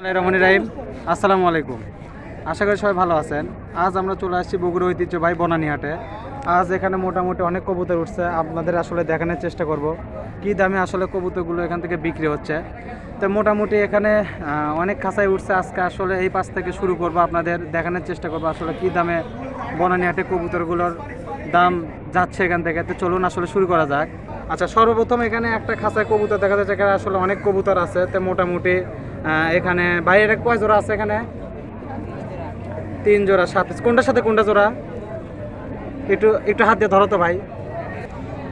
রহমানি রাহিম। আসসালামু আলাইকুম। আশা করি সবাই ভালো আছেন। আজ আমরা চলে আসছি বগুড়া ঐতিহ্যবাহী বনানীহাটে আজ এখানে মোটামুটি অনেক কবুতর উঠছে। আপনাদের আসলে দেখানোর চেষ্টা করব। কি দামে আসলে কবুতরগুলো এখান থেকে বিক্রি হচ্ছে। তো মোটামুটি এখানে অনেক খাঁচাই উঠছে। আজকে আসলে এই পাশ থেকে শুরু করব। আপনাদের দেখানোর চেষ্টা করব আসলে কি দামে বনানীহাটে কবুতরগুলোর দাম যাচ্ছে এখান থেকে। তো চলুন আসলে শুরু করা যাক। আচ্ছা সর্বপ্রথম এখানে একটা খাঁচায় কবুতর দেখা যাচ্ছে। এখানে আসলে অনেক কবুতর আছে। তো মোটামুটি এখানে বাইরে কয় জোড়া আছে এখানে? তিন জোড়া সাত কোনটার সাথে কোনটা জোড়া? একটু একটু হাত দিয়ে ধরো তো ভাই।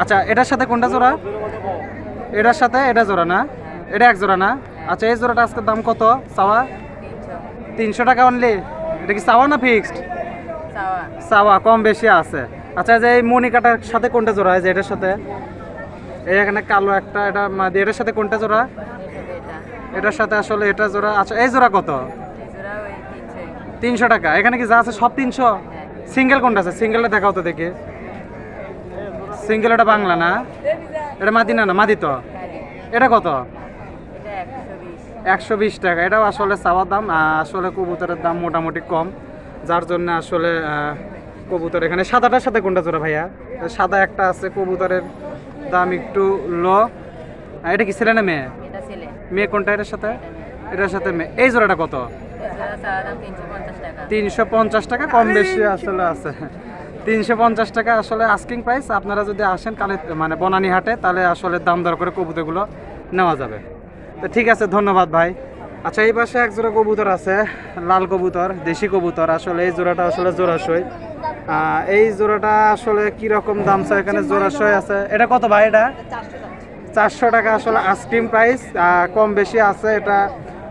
আচ্ছা এটার সাথে কোনটা জোড়া? এটার সাথে এটা জোড়া না? এটা এক জোড়া না? আচ্ছা এই জোড়াটা আজকে দাম কত? চাওয়া? তিনশো টাকা অনলি এটা কি চাওয়া না ফিক্সড চাওয়া। কম বেশি আছে। আচ্ছা যে এই মনিকাটার সাথে কোনটা জোড়া? এই যে এটার সাথে। এই এখানে কালো একটা এটা এটার সাথে কোনটা জোড়া? এটার সাথে আসলে এটা জোড়া আচ্ছা এই জোড়া কত? তিনশো টাকা। এখানে কি যা আছে সব তিনশো? সিঙ্গেল কোনটা আছে? সিঙ্গেলটা দেখাও তো দেখি। সিঙ্গেল এটা বাংলা না? এটা মাদি না মাদি তো। এটা কত? একশো বিশ টাকা। এটাও আসলে চাওয়ার দাম আসলে কবুতরের দাম মোটামুটি কম। যার জন্য আসলে কবুতর এখানে সাদাটার সাথে কোনটা জোড়া ভাইয়া? সাদা একটা আছে, কবুতরের দাম একটু লো এটা কি ছেলে না মেয়ে? মেয়ে কোনটা এটার সাথে? এটার সাথে মেয়ে। এই জোড়াটা কত? তিনশো পঞ্চাশ টাকা কম বেশি আসলে আছে। তিনশো পঞ্চাশ টাকা আসলে আস্কিং প্রাইস আপনারা যদি আসেন কালে মানে বনানী হাটে তাহলে আসলে দাম দর করে কবুতরগুলো নেওয়া যাবে। তো ঠিক আছে ধন্যবাদ ভাই। আচ্ছা এই পাশে এক জোড়া কবুতর আছে লাল কবুতর দেশি কবুতর। আসলে এই জোড়াটা আসলে জোড়াশই এই জোড়াটা আসলে কি রকম দাম চাই এখানে? জোড়াশই আছে। এটা কত ভাই এটা? চারশো টাকা আসলে আইসক্রিম প্রাইস কম বেশি আছে এটা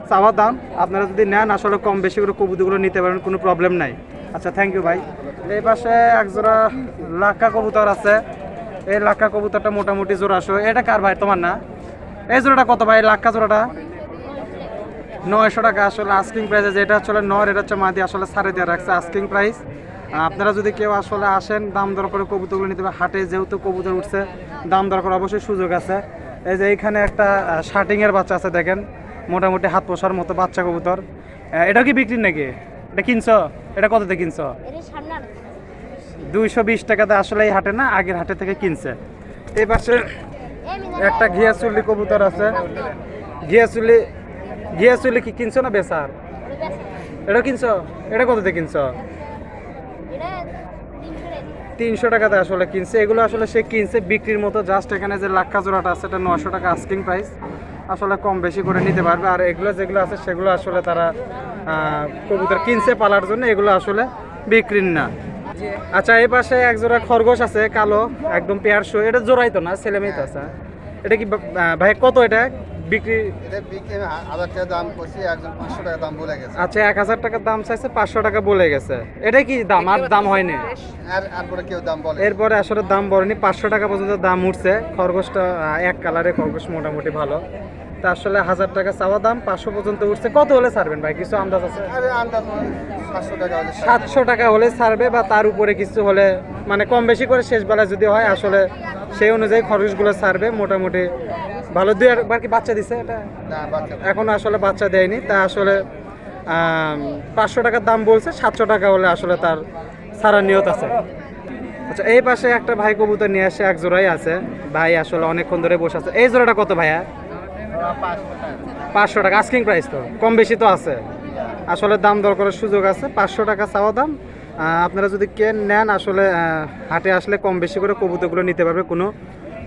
চাওয়ার দাম। আপনারা যদি নেন, আসলে কম বেশি করে কবুতরগুলো নিতে পারেন, কোনো প্রবলেম নাই। আচ্ছা থ্যাংক ইউ ভাই। এই পাশে এক জোড়া লাক্কা কবুতর আছে। এই লাক্কা কবুতরটা মোটামুটি জোড়াশো এটা কার ভাই? তোমার না? এই জোড়াটা কত ভাই? লাক্কা জোড়াটা? নয়শো টাকা আসলে আস্কিং প্রাইস যেটা আসলে নর, এটা হচ্ছে মাদি, আসলে সাড়ে দেওয়া রাখছে আস্কিং প্রাইস আপনারা যদি কেউ আসলে আসেন দাম দর করে কবুতরগুলো নিতে পারেন। হাটে যেহেতু কবুতর উঠছে দাম দর করে অবশ্যই সুযোগ আছে। এই যে এইখানে একটা শার্টিংয়ের বাচ্চা আছে দেখেন মোটামুটি হাত পোষার মতো বাচ্চা কবুতর। এটা কি বিক্রি নাকি? এটা কিনছো? এটা কততে কিনছো? দুইশো বিশ টাকাতে আসলে এই হাটে না আগের হাটে থেকে কিনছে। এই পাশে একটা ঘিয়াচুল্লি কবুতর আছে। ঘিয়াচুল্লি ঘিয়াচুল্লি কি কিনছো না বেসার এটা কিনছো? এটা কততে কিনছো? তিনশো টাকাতে আসলে কিনছে। এগুলো আসলে সে কিনছে, বিক্রির মতো। জাস্ট এখানে যে লাক্কা জোড়াটা আছে, এটা নশো টাকা আস্কিং প্রাইস আসলে কম বেশি করে নিতে পারবে। আর এগুলো যেগুলো আছে, সেগুলো আসলে তারা কবুতর কিনছে পালার জন্য। এগুলো আসলে বিক্রির না। আচ্ছা এই পাশে এক জোড়া খরগোশ আছে, কালো, একদম পেয়ার শো। এটা জোড়াই তো না, ছেলে মেয়ে তো আছে। এটা কি ভাই কত এটা বিক্রি? এটা বিক্রি হাজার টাকা দাম করছি একজন পাঁচশো টাকা দাম বলে গেছে। আচ্ছা এক হাজার টাকার দাম চাইছে পাঁচশো টাকা বলে গেছে। এটা কি দাম? আর দাম হয়নি? আর তারপরে কেউ দাম বলে এরপরে আসলে দাম বড়নি পাঁচশো টাকা পর্যন্ত দাম উঠছে। খরগোশটা এক কালারে খরগোশ মোটামুটি ভালো। তা আসলে হাজার টাকা চাওয়া দাম পাঁচশো পর্যন্ত উঠছে। কত হলে ছাড়বেন ভাই? কিছু আন্দাজ আছে? আরে আন্দাজ সাতশো টাকা হলে ছাড়বে। সাতশো টাকা হলে ছাড়বে বা তার উপরে কিছু হলে মানে কম বেশি করে শেষ বেলায় যদি হয় আসলে সেই অনুযায়ী খরচগুলো ছাড়বে মোটামুটি ভালো। দুই একবার কি বাচ্চা দিছে এটা? এখন আসলে বাচ্চা দেয়নি। তা আসলে পাঁচশো টাকার দাম বলছে সাতশো টাকা হলে আসলে তার সারা নিয়ত আছে। আচ্ছা এই পাশে একটা ভাই কবুতর নিয়ে আসে এক জোড়াই আছে। ভাই আসলে অনেকক্ষণ ধরে বসে আছে। এই জোড়াটা কত ভাইয়া? পাঁচশো টাকা। আস্কিং প্রাইস তো। কম বেশি তো আছে। আসলে দাম দর করার সুযোগ আছে। পাঁচশো টাকা চাওয়া দাম। আপনারা যদি কেন নেন আসলে হাটে আসলে কম বেশি করে কবুতরগুলো নিতে পারবে কোনো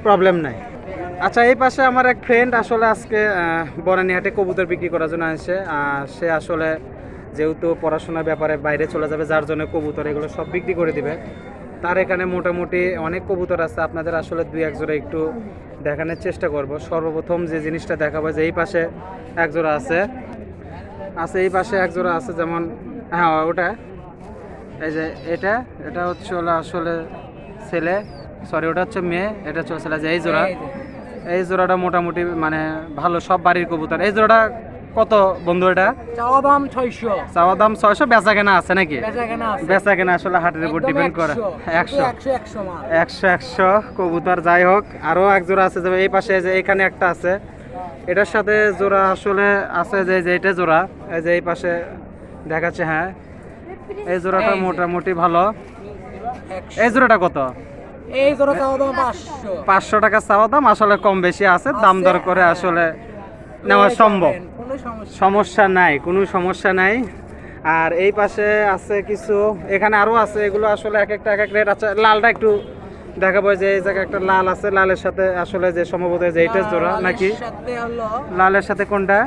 প্রবলেম নাই। আচ্ছা এই পাশে আমার এক ফ্রেন্ড আসলে আজকে বনানী হাটে কবুতর বিক্রি করার জন্য আহ, সে আসলে যেহেতু পড়াশোনার ব্যাপারে বাইরে চলে যাবে যার জন্য কবুতর এগুলো সব বিক্রি করে দিবে। তার এখানে মোটামুটি অনেক কবুতর আছে আপনাদের আসলে দুই এক জোড়া একটু দেখানোর চেষ্টা করব। সর্বপ্রথম যে জিনিসটা দেখাবো যে এই পাশে এক জোড়া আছে। আছে এই পাশে এক জোড়া আছে যেমন হ্যাঁ ওটা। এই যে এটা এটা হচ্ছে হলো আসলে ছেলে। সরি ওটা হচ্ছে মেয়ে এটা হচ্ছে ছেলে। যে এই জোড়া। এই জোড়াটা মোটামুটি মানে ভালো সব বাড়ির কবুতর। এই জোড়াটা কত বন্ধু এটা? চাওয়া দাম ছয়শো। চাওয়া দাম ছয়শো বেচা কেনা আছে নাকি? বেচা কেনা আসলে হাটের উপর ডিপেন্ড করে। একশো। একশো। একশো কবুতর যাই হোক আরও এক জোড়া আছে। যে এই পাশে যে এখানে একটা আছে। এটার সাথে জোড়া আসলে আছে যে যে এটা জোড়া। এই যে এই পাশে দেখাচ্ছে হ্যাঁ। এই জোড়াটা মোটামুটি ভালো। এই জোড়াটা কত? এই জোড়া চাওয়া দাম পাঁচশো। পাঁচশো টাকা চাওয়া দাম আসলে কম বেশি আছে দাম দর করে আসলে নেওয়া সম্ভব। সমস্যা নাই। কোনো সমস্যা নাই। আর এই পাশে আছে কিছু এখানে আরও আছে এগুলো আসলে এক একটা এক এক রেট আছে। লালটা একটু দেখাবো যে এই জায়গায় একটা লাল আছে লালের সাথে আসলে যে সম্ভবত যে এইটা জোড়া নাকি? লালের সাথে কোনটা?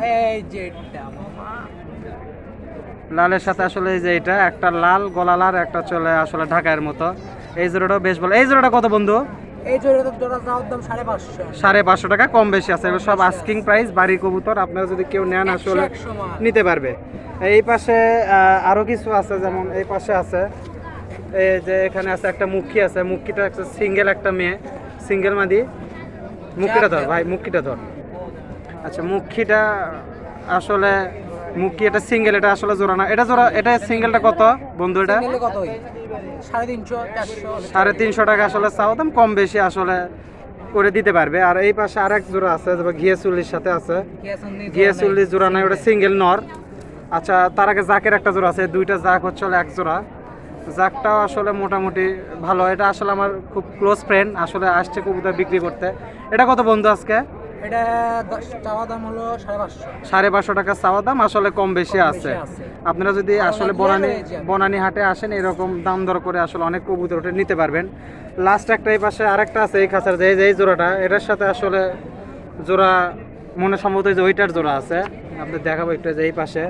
লালের সাথে আসলে এই যে এটা একটা লাল গলা লাল একটা চলে আসলে ঢাকার মতো। এই জোড়াটাও বেশ ভালো। এই জোড়াটা কত বন্ধু? এই সাড়ে পাঁচশো। টাকা কম বেশি আছে। সব আস্কিং প্রাইস বাড়ি কবুতর আপনারা যদি কেউ নেন আসলে নিতে পারবে। এই পাশে আহ, আরও কিছু আছে যেমন এই পাশে আছে এই যে এখানে আছে একটা মুখী আছে। মুখিটা একটা সিঙ্গেল একটা মেয়ে সিঙ্গেল মাদি। মুখিটা ধর ভাই মুখিটা ধর। আচ্ছা মুখিটা আসলে মুখী এটা সিঙ্গেল এটা আসলে জোড়া না। এটা জোড়া এটা সিঙ্গেলটা কত? বন্ধু এটা? সাড়ে তিনশো টাকা আসলে চাও দাম কম বেশি আসলে করে দিতে পারবে। আর এই পাশে আরেক জোড়া আছে ঘিয়ে চল্লিশ সাথে আছে। ঘিয়ে চল্লিশ জোড়া নাই। ওটা সিঙ্গেল নর। আচ্ছা তার আগে জাকের একটা জোড়া আছে দুইটা জাক হচ্ছে এক জোড়া। জাকটাও আসলে মোটামুটি ভালো এটা আসলে আমার খুব ক্লোজ ফ্রেন্ড আসলে আসছে কবুতর বিক্রি করতে। এটা কত বন্ধু আজকে? এটা চাওয়া দাম হলো সাড়ে পাঁচশো। সাড়ে পাঁচশো টাকা চাওয়া দাম আসলে কম বেশি আছে। আপনারা যদি আসলে বনানি বনানি হাটে আসেন এরকম দাম দর করে আসলে অনেক কবুতর ওটা নিতে পারবেন। লাস্ট একটা এই পাশে আরেকটা আছে এই খাঁচার যে এই জোড়াটা এটার সাথে আসলে জোড়া মনে সম্ভবত যে ওইটার জোড়া আছে। আপনি দেখাবো একটু যে এই পাশে।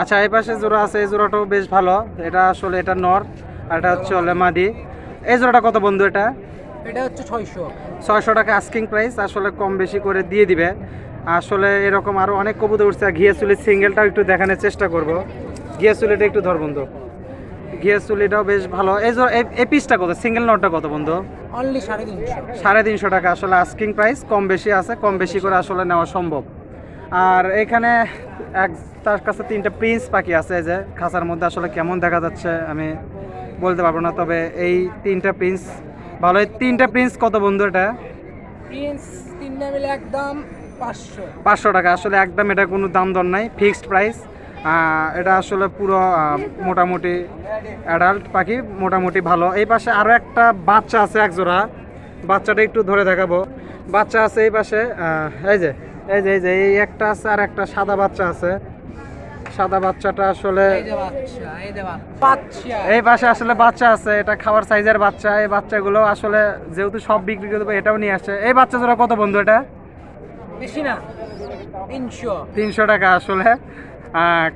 আচ্ছা এই পাশে জোড়া আছে এই জোড়াটাও বেশ ভালো। এটা আসলে এটা নর আর এটা হচ্ছে মাদি। এই জোড়াটা কত বন্ধু এটা? এটা হচ্ছে ছয়শো। ছয়শো টাকা আস্কিং প্রাইস আসলে কম বেশি করে দিয়ে দিবে। আসলে এরকম আরও অনেক কবুতর উঠছে ঘিয়ে চুলির সিঙ্গেলটাও একটু দেখানোর চেষ্টা করব। ঘিয়ে চুলিটা একটু ধর বন্ধু। ঘিয়ে চুলিটাও বেশ ভালো। এই যে এই- পিসটা কত? সিঙ্গেল নোটটা কত বন্ধু? অনলি সাড়ে তিনশো। সাড়ে তিনশো টাকা। আসলে আস্কিং প্রাইস কম বেশি আছে কম বেশি করে আসলে নেওয়া সম্ভব। আর এখানে এক তার কাছে তিনটা প্রিন্স পাখি আছে এই যে খাঁচার মধ্যে। আসলে কেমন দেখা যাচ্ছে আমি বলতে পারব না তবে এই তিনটা প্রিন্স ভালো এই তিনটা প্রিন্স কত বন্ধু এটা? প্রিন্স তিনটা মিলে একদম পাঁচশো। পাঁচশো টাকা আসলে একদম এটা কোনো দাম দর নাই ফিক্সড প্রাইস এটা আসলে পুরো মোটামুটি অ্যাডাল্ট পাখি মোটামুটি ভালো। এই পাশে আরও একটা বাচ্চা আছে এক জোড়া বাচ্চাটা একটু ধরে দেখাবো। বাচ্চা আছে এই পাশে এই যে এই যে এই যে এই একটা আছে আর একটা সাদা বাচ্চা আছে। সাদা বাচ্চাটা আসলে এই বাচ্চা বাচ্চা। বাচ্চা। এই পাশে আসলে বাচ্চা আছে এটা খাবার সাইজের বাচ্চা এই বাচ্চাগুলো আসলে যেহেতু সব বিক্রি করে দেবো এটাও নিয়ে আসছে। এই বাচ্চা জোড়া কত বন্ধু এটা? বেশি না তিনশো। তিনশো টাকা আসলে।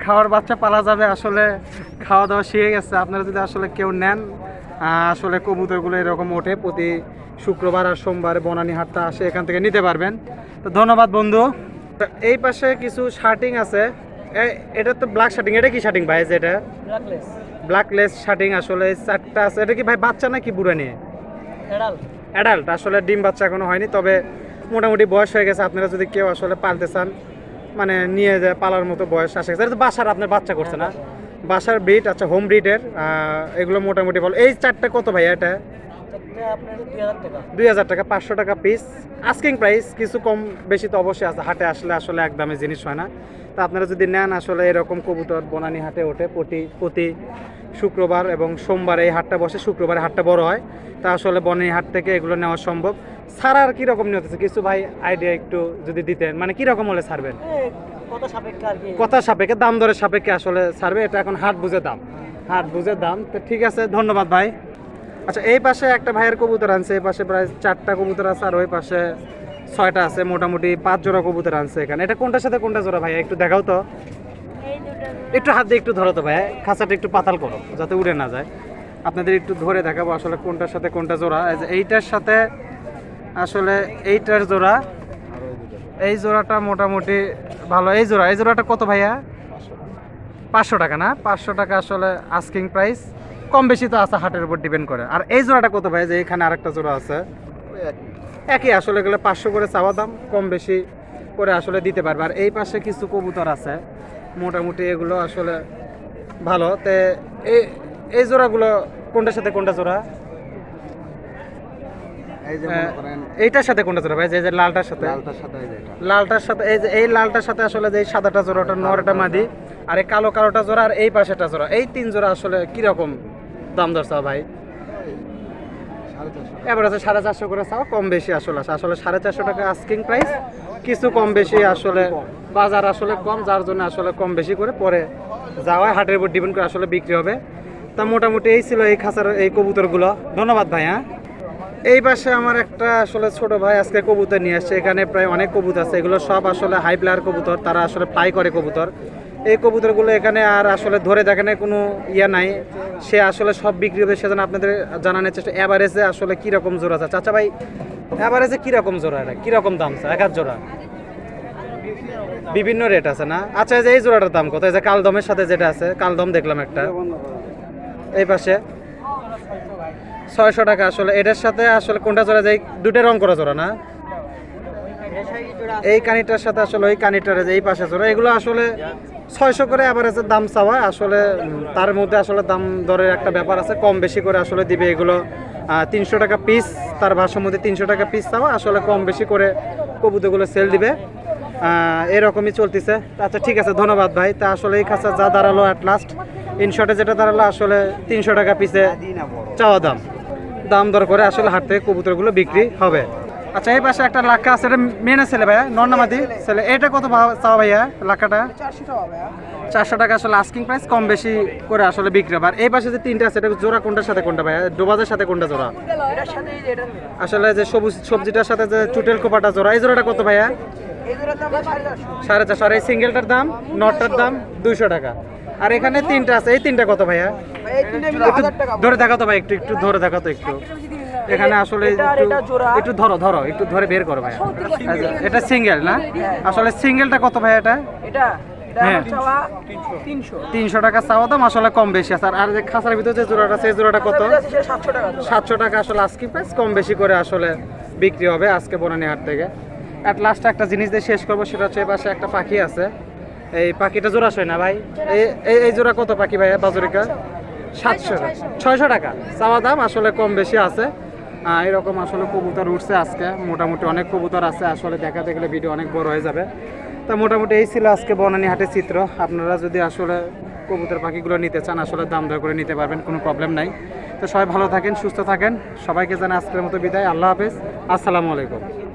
খাওয়ার বাচ্চা পালা যাবে আসলে খাওয়া দাওয়া শিখে গেছে। আপনারা যদি আসলে কেউ নেন আহ, আসলে কবুতরগুলো এরকম ওঠে প্রতি শুক্রবার আর সোমবার বনানি হাটটা আসে এখান থেকে নিতে পারবেন। তো ধন্যবাদ বন্ধু। তো এই পাশে কিছু শার্টিং আছে। এটা তো ব্ল্যাক শার্টিং এটা কি শার্টিং ভাই? যেটা ব্ল্যাকলেস ব্ল্যাক লেস শার্টিং আসলে চারটা আছে। এটা কি ভাই বাচ্চা নাকি বুড়া নিয়ে? এডাল অ্যাডাল্ট আসলে ডিম বাচ্চা এখনও হয়নি তবে মোটামুটি বয়স হয়ে গেছে। আপনারা যদি কেউ আসলে পালতে চান মানে নিয়ে যায় পালার মতো বয়স আসে গেছে। এটা তো বাসার আপনার বাচ্চা করছে না? বাসার ব্রিড আচ্ছা হোম ব্রিডের এগুলো মোটামুটি ভালো। এই চারটা কত ভাই এটা? দুই হাজার টাকা। পাঁচশো টাকা পিস আস্কিং প্রাইস কিছু কম বেশি তো অবশ্যই আছে। হাটে আসলে আসলে এক দামে জিনিস হয় না। তা আপনারা যদি নেন আসলে এরকম কবুতর বনানী হাটে ওঠে প্রতি প্রতি শুক্রবার এবং সোমবার এই হাটটা বসে। শুক্রবারে হাটটা বড় হয়। তা আসলে বনানী হাট থেকে এগুলো নেওয়া সম্ভব। ছাড়ার কীরকম নিয়ত আছে কিছু ভাই আইডিয়া একটু যদি দিতেন। মানে কীরকম হলে ছাড়বেন? কথা সাপেক্ষে দাম দরের সাপেক্ষে আসলে ছাড়বে। এটা এখন হাট বুঝে দাম। হাট বুঝে দাম। তো ঠিক আছে ধন্যবাদ ভাই। আচ্ছা এই পাশে একটা ভাইয়ের কবুতর আনছে এই পাশে প্রায় চারটা কবুতর আছে আর ওই পাশে ছয়টা আছে মোটামুটি পাঁচ জোড়া কবুতর আনছে এখানে। এটা কোনটার সাথে কোনটা জোড়া ভাইয়া? একটু দেখাও তো। একটু হাত দিয়ে একটু ধরো তো ভাইয়া খাঁচাটা একটু পাতাল করো যাতে উড়ে না যায়। আপনাদের একটু ধরে দেখাবো আসলে কোনটার সাথে কোনটা জোড়া। এই যে এইটার সাথে আসলে এইটার জোড়া এই জোড়াটা মোটামুটি ভালো। এই জোড়া এই জোড়াটা কত ভাইয়া? পাঁচশো। টাকা না? পাঁচশো টাকা আসলে আস্কিং প্রাইস কম বেশি তো আছে হাটের উপর ডিপেন্ড করে। আর এই জোড়াটা কত ভাই? যে এখানে আরেকটা জোড়া আছে। একই। আসলে গেলে পাঁচশো করে চাওয়া দাম কম বেশি করে আসলে দিতে পারবে। আর এই পাশে কিছু কবুতর আছে। মোটামুটি এগুলো আসলে ভালো। তে এই এই জোড়াগুলো কোনটার সাথে কোনটা জোড়া? এইটার সাথে কোনটা জোড়া ভাই? যে যে লালটার সাথে? লালটার সাথে এই যে লালটার সাথে এই যে এই লালটার সাথে আসলে যে সাদাটা জোড়া ওটা নরটা মাদি আর এই কালো কালোটা জোড়া আর এই পাশেটা জোড়া। এই তিন জোড়া আসলে কীরকম? দাম দর চাও ভাই? এবার আছে সাড়ে চারশো করে চাও, কম বেশি আসলে আছে আসলে সাড়ে চারশো টাকা আস্কিং প্রাইস কিছু কম বেশি আসলে বাজার আসলে কম, যার জন্য আসলে কম বেশি করে পরে যাওয়া হাটের উপর ডিপেন্ড করে আসলে বিক্রি হবে। তা মোটামুটি এই ছিল এই খাঁচার, এই কবুতরগুলো। ধন্যবাদ ভাই হ্যাঁ? এই পাশে আমার একটা আসলে ছোট ভাই আজকে কবুতর নিয়ে আসছে। এখানে প্রায় অনেক কবুতর আছে। এগুলো সব আসলে হাই প্লেয়ার কবুতর, তারা আসলে ফ্লাই করে কবুতর। এই কবুতরগুলো এখানে আর আসলে ধরে দেখেন কোনো ইয়া নাই। সে আসলে সব বিক্রি হবে সেজন্য আপনাদের জানানোর চেষ্টা অ্যাভারেজে আসলে কীরকম জোড়া আছে? চাচা ভাই অ্যাভারেজে কীরকম জোড়া এটা? কীরকম দাম স্যার এক জোড়া। বিভিন্ন রেট আছে না? আচ্ছা এই যে এই জোড়াটার দাম কত? এই যে কালদমের সাথে যেটা আছে, কালদম দেখলাম একটা। এই পাশে। ছয়শো টাকা আসলে। এটার সাথে আসলে কোনটা জোড়া? যায় দুটো রং করা জোড়া না? এই কানিটার সাথে আসলে ওই কানিটার এই পাশে জোড়া। এগুলো আসলে ছয়শো করে আবার আছে দাম চাওয়া। আসলে তার মধ্যে আসলে দাম দরের একটা ব্যাপার আছে। কম বেশি করে আসলে দিবে এগুলো তিনশো টাকা পিস তার ভাষার মধ্যে তিনশো টাকা পিস চাওয়া। আসলে কম বেশি করে কবুতরগুলো সেল দিবে। এরকমই চলতেছে। আচ্ছা ঠিক আছে ধন্যবাদ ভাই। তা আসলে এই খাঁচা যা দাঁড়াল অ্যাট লাস্ট ইনশর্টে যেটা দাঁড়াল আসলে তিনশো টাকা পিসে চাওয়া দাম। দাম দর করে আসলে হাট থেকে কবুতরগুলো বিক্রি হবে। আচ্ছা এই পাশে একটা লাক্কা আছে এটা মেনে ছেলে ভাইয়া? নর্নামাদি ছেলে। এটা কত চাওয়া ভাইয়া লাক্কাটা? চারশো টাকা আসলে আস্কিং প্রাইস কম বেশি করে আসলে বিক্রি হবে। আর এই পাশে যে তিনটা আছে এটা জোড়া কোনটার সাথে কোনটা ভাইয়া? ডোবাজের সাথে কোনটা জোড়া? আসলে যে সবুজ সবজিটার সাথে যে চুটেল কোপাটা জোড়া এই জোড়াটা কত ভাইয়া? সাড়ে চারশো। আর এই সিঙ্গেলটার দাম নটটার দাম দুইশো টাকা। আর এখানে তিনটা আছে এই তিনটা কত ভাইয়া? ধরে দেখাতো ভাই একটু একটু ধরে দেখাতো একটু। এখানে আসলে একটু- ধরো ধরো একটু ধরে বের করো ভাই আচ্ছা, এটা সিঙ্গেল না? আসলে সিঙ্গেলটা কত ভাই এটা? এটা হ্যাঁ। তিনশো। টাকা চাওয়া দাম আসলে কম বেশি আছে। আর- যে খাঁচার ভিতরে যে জোড়াটা এই জোড়াটা কত? সাতশো টাকা আসলে আজকে প্রাইস কম বেশি করে আসলে বিক্রি হবে আজকে বনানি হাট থেকে। অ্যাট লাস্ট একটা জিনিস দিয়ে শেষ করব সেটা হচ্ছে পাশে একটা পাখি আছে। এই পাখিটা জোড়া সয় না ভাই? এই এই- জোড়া কত পাখি ভাই বাজরিকা? সাতশো। টাকা ছয়শো টাকা। চাওয়া দাম আসলে কম বেশি আছে। এরকম আসলে কবুতর উঠছে আজকে। মোটামুটি অনেক কবুতর আছে। আসলে দেখা গেলে ভিডিও অনেক বড় হয়ে যাবে। তা মোটামুটি এই ছিল আজকে বনানী হাটের চিত্র। আপনারা যদি আসলে কবুতর পাখিগুলো নিতে চান, আসলে দাম দর করে নিতে পারবেন, কোনো প্রবলেম নাই। তো সবাই ভালো থাকেন, সুস্থ থাকেন। সবাইকে জানা আজকের মতো বিদায়। আল্লাহ হাফেজ। আসসালামু আলাইকুম।